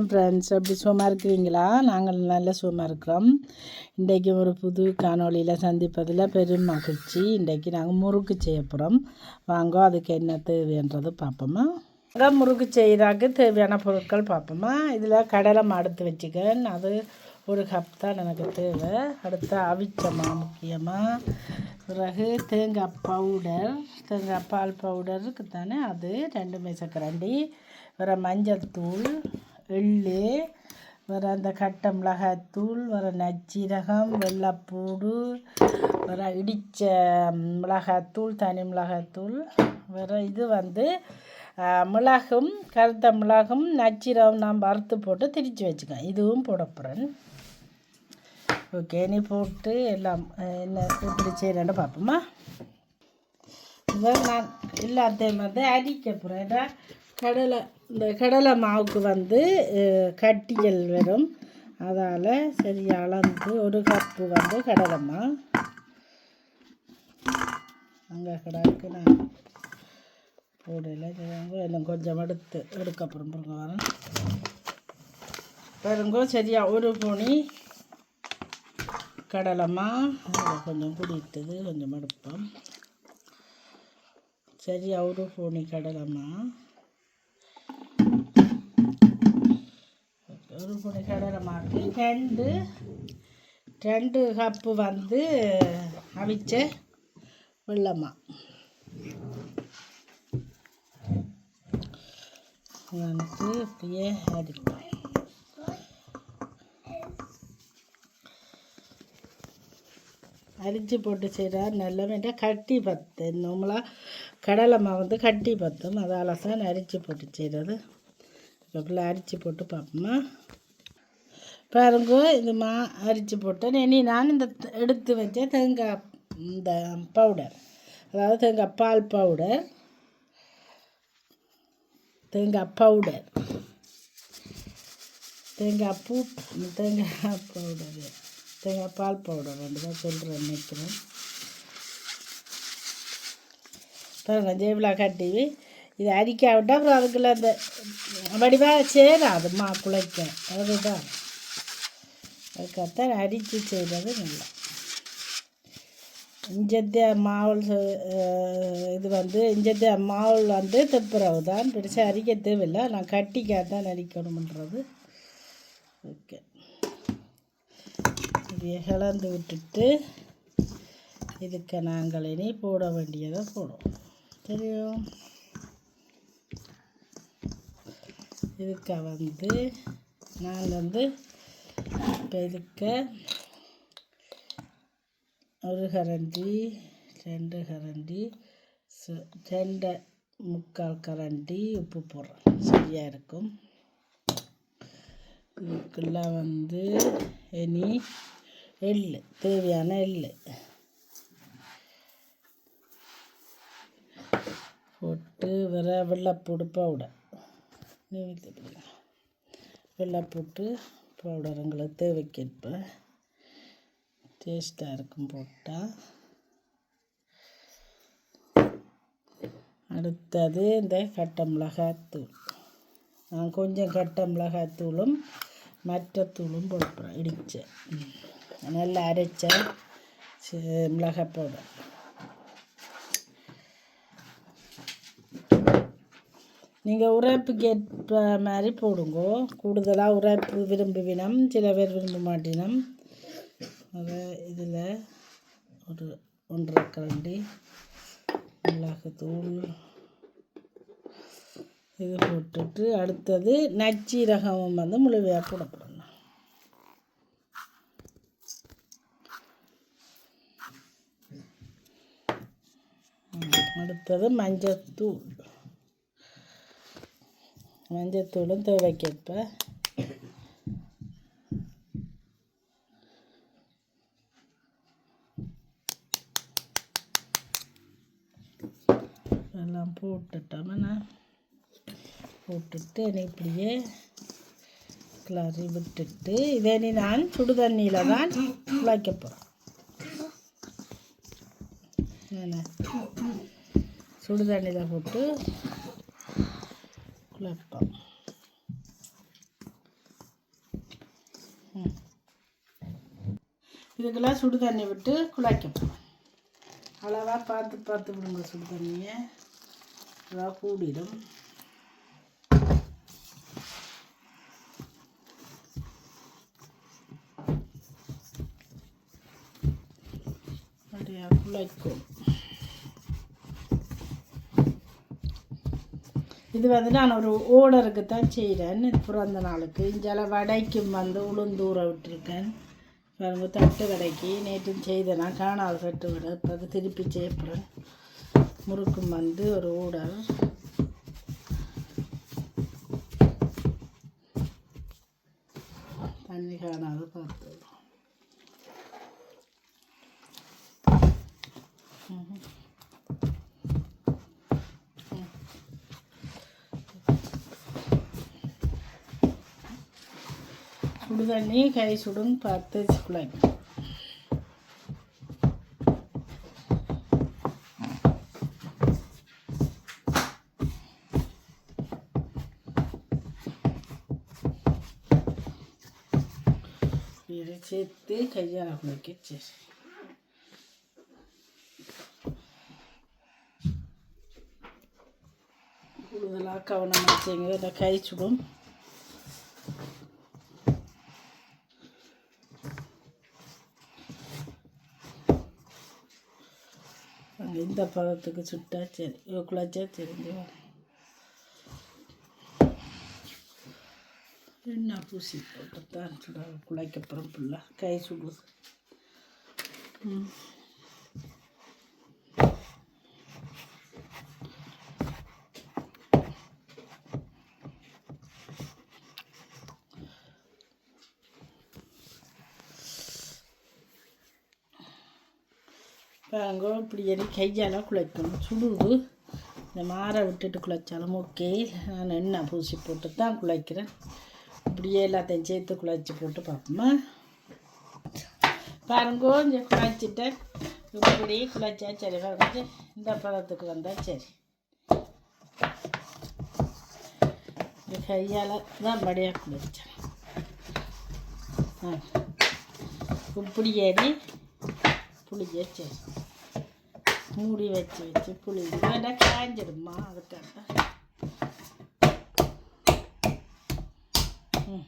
Friends எப்படி சும்மா இருக்கிறீங்களா? நாங்கள் நல்ல சும்மா இருக்கிறோம். இன்றைக்கு ஒரு புது காணொளியில் சந்திப்பதில் பெரும் மகிழ்ச்சி. இன்றைக்கு நாங்கள் முறுக்கு செய்ய போகிறோம் வாங்க அதுக்கு என்ன தேவைன்றது பார்ப்போமா? அங்கே முறுக்கு செய்கிறாக்கு தேவையான பொருட்கள் பார்ப்போமா? இதில் கடலை மாடுத்து வச்சுக்கேன் அது ஒரு கப் தான் எனக்கு தேவை. அடுத்து அவிச்சமா முக்கியமாக பிறகு தேங்காய் பவுடர் தேங்காய் பால் பவுடருக்கு தானே அது ரெண்டு. மேசக்கரண்டி வேறு மஞ்சள் தூள் எள்ளு வேறு அந்த கட்டை மிளகாத்தூள் வேறு நச்சீரகம் வெள்ளைப்பூடு வேறு இடித்த மிளகாத்தூள் தனி மிளகாத்தூள் வேறு இது வந்து மிளகும் கருத்த மிளகும் நச்சீரகம் நான் வறுத்து போட்டு திரித்து வச்சுக்கேன் இதுவும் போட போகிறேன் ஓகே நீ போட்டு எல்லாம் என்ன எப்படி செய்கிறேன்னு பார்ப்போமா? இதான் நான் எல்லாத்தையும் வந்து அடிக்க போகிறேன் கடலை இந்த கடலை மாவுக்கு வந்து கட்டியல் வரும். அதால் சரி அளந்து ஒரு கப்பு வந்து கடலை மாவு. அங்கே கிடக்கு நான் போடல. இன்னும் கொஞ்சம் எடுத்து எடுக்கப்புறம் பாருங்க வரேன். பாருங்க சரியா ஒரு பூனி கடலைமா கொஞ்சம் குடித்தது கொஞ்சம் எடுப்போம். சரியா ஒரு பூனி கடலைமா ஒரு பொடி கடலை மாற்றி ரெண்டு ரெண்டு கப்பு வந்து அவிச்ச வெள்ளமா வந்து அப்படியே அடிப்போம். அரிஞ்சு போட்டு செய்கிறா நல்ல வேண்டாம் கட்டி பத்து. நம்மளா கடலை மாவு வந்து கட்டி பத்தும். அதால் தான் அரிஞ்சு போட்டு செய்கிறது இதுக்குள்ளே அரிச்சு போட்டு பார்ப்போமா. பாருங்க இந்த மா அரிச்சு போட்டேன் இனி நான் இந்த எடுத்து வச்ச தேங்காய் இந்த பவுடர் அதாவது தேங்காய் பால் பவுடர் தேங்காய் பவுடர் தேங்காய் பூ தேங்காய் பவுடர் தேங்காய் பால் பவுடர் ரெண்டு தான் சொல்கிறேன் நினைக்கிறேன். பாருங்கள் ஜேபிளா கட்டி இது அரிக்காவிட்டால் அப்புறம் அதுக்குள்ளே அந்த வடிவாக சேராது மா குழைக்க அதுதான் அதுக்காகத்தான் அரிச்சு செய்கிறது நல்லா இஞ்சத்திய மாவுள் இது வந்து இஞ்சத்திய மாவுள் வந்து தெப்புறவு தான் பெருசாக அரிக்க தேவையில்லை நான் கட்டிக்காக தான் அரிக்கணும்ன்றது ஓகே இப்படியே கலந்து விட்டுட்டு இதுக்கு நாங்கள் இனி போட வேண்டியதை போடுவோம் தெரியும் இதுக்கு வந்து நான் வந்து இப்போ ஒரு கரண்டி ரெண்டு கரண்டி ரெண்டு முக்கால் கரண்டி உப்பு போடுறேன். சரியாக இருக்கும். இதுக்கெல்லாம் வந்து இனி எள் தேவையான எள் போட்டு வர வெள்ளைப்பூடு பவுடர் வெள்ளை போட்டு பவுடர் உங்களுக்கு தேவைக்கேற்ப. டேஸ்ட்டாக இருக்கும் போட்டால் அடுத்தது இந்த கட்டை மிளகாத்தூள். நான் கொஞ்சம் கட்டை மிளகாத்தூளும் மற்ற தூளும் போட்டுறேன் இடித்தேன் நல்லா அரைச்ச மிளகாய் பவுடர். நீங்கள் உரைப்புக்கு ஏற்ப மாதிரி போடுங்க. கூடுதலாக உரைப்பு விரும்புவினம் சில பேர் விரும்ப மாட்டினம். அதை இதில் ஒரு ஒன்றரை கரண்டி மிளகுத்தூள் இது போட்டுட்டு அடுத்தது நச்சீரகமும் வந்து முழுவையாக போடப்படணும். அடுத்தது மஞ்சள் தூள் மஞ்சத்தூளும் தேவைக்கேற்ப. எல்லாம் போட்டுட்டோம்னா போட்டுட்டு இப்படியே கிளறி விட்டுட்டு இதை நீ நான் சுடு தண்ணியில் தான் குழைக்க போகிறேன் சுடு தண்ணியில் போட்டு உள்ளே இதுக்கெல்லாம் சுடு தண்ணி விட்டு குழாய்க்கப்போம் அளவாக பார்த்து பார்த்து விடுங்க சுடு தண்ணியை. அதான் கூடிடும். அப்படியா குழைக்கும் இது வந்து நான் ஒரு ஓடருக்கு தான் செய்கிறேன் பிறந்த நாளுக்கு. இஞ்சால வடைக்கும் வந்து உளுந்தூர விட்டுருக்கேன். பாருங்க தட்டு வடைக்கு. நேற்று செய்தேன். நான் காணாத தட்டு வடை. இப்போ திருப்பி செய்யப்படுறேன் முறுக்கும் வந்து ஒரு ஊடல் தண்ணி காணாத பார்த்து சுடு தண்ணி கை சுடுன்னு பார்த்து குழைக்கும் இது சேர்த்து கையால் குளிக்க சரி. கூடுதலாக கவனம் வச்சுங்க. இந்த கை சுடும். இந்த பழத்துக்கு சுட்டா சரி குழச்சா தெரிஞ்சு என்ன பூசி போட்டு தான் சுட குழைக்கப்புறம் ஃபுல்லாக கை சுடுது ம். பாருங்க இப்படி எரி கையால் குழைக்கணும். சுடுது. இந்த மாறை விட்டுட்டு குழைச்சாலும் ஓகே. நான் எண்ணெய் பூசி போட்டு தான் குழைக்கிறேன். இப்படியே எல்லாத்தையும் சேர்த்து குழைச்சி போட்டு பார்ப்போமா? பாருங்க கொஞ்சம் குழைச்சிட்டேன். இப்படி குழைச்சா சரி பாருங்க இந்த பதத்துக்கு வந்தால் சரி. இந்த கையால் தான் படியாக குழைச்சேன். ஆ. இப்படி ஏறி புளிய சரி. மூடி வச்சு வச்சு புளி. வேண்டாம் காய்ஞ்சிடுமா அதுக்காக ம்.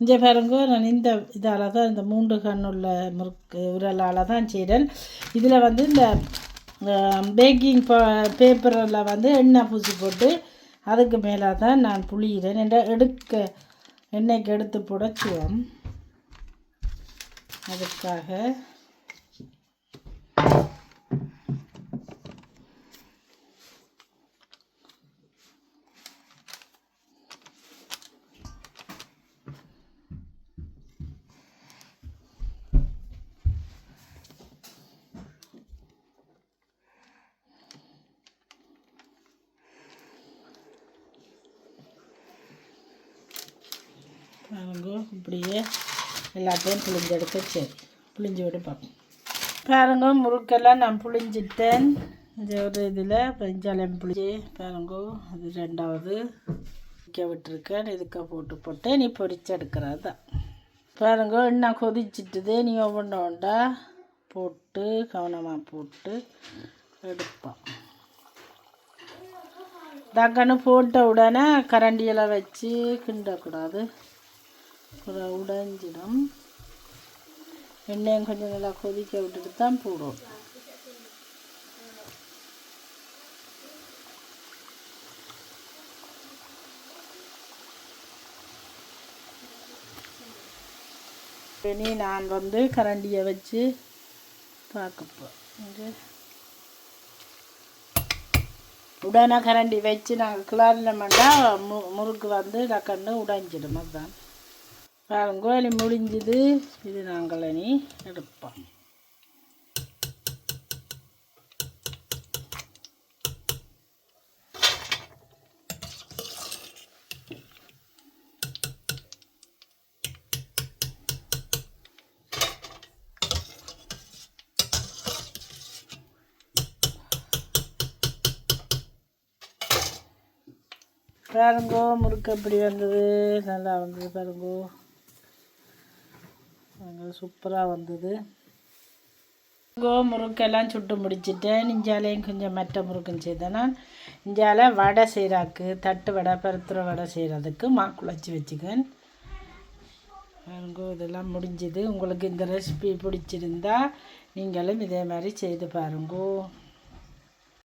இங்கே பாருங்க நான் இந்த இதால் தான் இந்த மூன்று கண்ணுள்ள முறுக்கு உரலால் தான் செய்கிறேன் இதில் வந்து இந்த பேக்கிங் பேப்பரில் வந்து எண்ணெய் பூசி போட்டு அதுக்கு மேலே தான் நான் புளியிறேன். என்ற எடுக்க எண்ணெய்க்கு எடுத்து புடச்சுவோம் அதுக்காக பாருங்க இப்படியே எல்லாத்தையும் புளிஞ்செடுக்க சரி புளிஞ்சு விட பார்ப்போம். பாருங்க முறுக்கெல்லாம் நான் புளிஞ்சிட்டேன் இது ஒரு இதில் பெஞ்சாலம் புளிஞ்சு பாருங்க அது ரெண்டாவது. வைக்க விட்டுருக்கேன் இதுக்க போட்டு போட்டு நீ பொறிச்செடுக்கிறது தான் பாருங்க இன்னும் கொதிச்சிட்டுது நீ ஒவ்வொன்று ஒன்றா போட்டு கவனமாக போட்டு எடுப்போம். டக்குன்னு போட்ட உடனே கரண்டியெல்லாம் வச்சு கிண்டக்கூடாது. உடைஞ்சிடும். எண்ணெயும் கொஞ்சம் நல்லா கொதிக்க விட்டுட்டு தான் போடும். இனி நான் வந்து கரண்டியை வச்சு பார்க்கப்போம் உடனே கரண்டி வச்சு நாங்கள் கிளறினோம்னா மு முறுக்கு வந்து டக்குன்னு உடைஞ்சிடும். அதுதான் பாருங்க இனி முடிஞ்சது. இது நாங்கள் இனி எடுப்போம். பாருங்கோ முறுக்கு எப்படி வந்தது? நல்லா வந்தது பாருங்கோ. சூப்பராக வந்தது. கோ முறுக்கெல்லாம் சுட்டு முடிச்சிட்டேன். இஞ்சாலையும் கொஞ்சம் மற்ற முறுக்கும் செய்தேன் நான். இஞ்சால வடை செய்கிறாக்கு தட்டு வடை பருத்துற வடை செய்கிறதுக்கு மா குழச்சி வச்சுக்கேன் பாருங்கோ இதெல்லாம் முடிஞ்சுது. உங்களுக்கு இந்த ரெசிபி பிடிச்சிருந்தா நீங்களும் இதே மாதிரி செய்து பாருங்கோ.